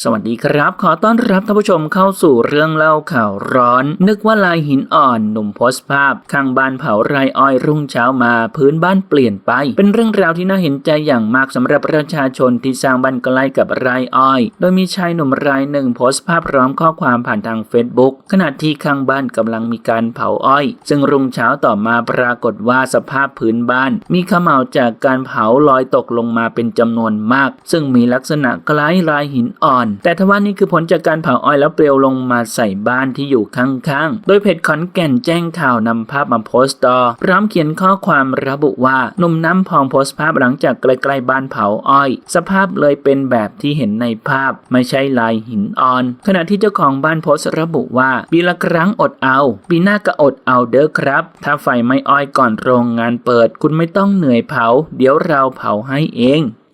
สวัสดีครับ ขอต้อนรับท่านผู้ชมเข้าสู่เรื่องเล่าข่าวร้อน นึกว่าลายหินอ่อนหนุ่มโพสต์ภาพ ข้างบ้านเผาไรอ้อยรุ่งเช้ามาพื้นบ้านเปลี่ยนไป เป็นเรื่องราวที่น่าเห็นใจอย่างมากสำหรับประชาชนที่สร้างบ้านใกล้กับไรอ้อย โดยมีชายหนุ่มรายหนึ่งโพสต์ภาพพร้อมข้อความผ่านทางเฟซบุ๊กขณะที่ข้างบ้านกำลังมีการเผาอ้อย ซึ่งรุ่งเช้าต่อมาปรากฏว่าสภาพพื้นบ้าน มีขมเหลาจากการเผาลอยตกลงมาเป็นจำนวนมาก ซึ่งมีลักษณะคล้ายลายหินอ่อนอน แต่ทว่านี่คือผลจากการเผาอ้อยแล้วเปลวลงมาใส่บ้านที่อยู่ข้างๆ โดยเพจขอนแก่นแจ้งข่าวนำภาพมาโพสต์ต่อพร้อมเขียนข้อความระบุว่าหนุ่มน้ำพองโพสต์ภาพหลังจากใกล้ๆบ้านเผาอ้อย สภาพเลยเป็นแบบที่เห็นในภาพ ไม่ใช่ลายหินอ่อน ขณะที่เจ้าของบ้านโพสต์ระบุว่าปีละครั้งอดเอา ปีหน้าก็อดเอาเด้อครับ ถ้าไฟไม่อ้อยก่อนโรงงานเปิด คุณไม่ต้องเหนื่อยเผา เดี๋ยวเราเผาให้เอง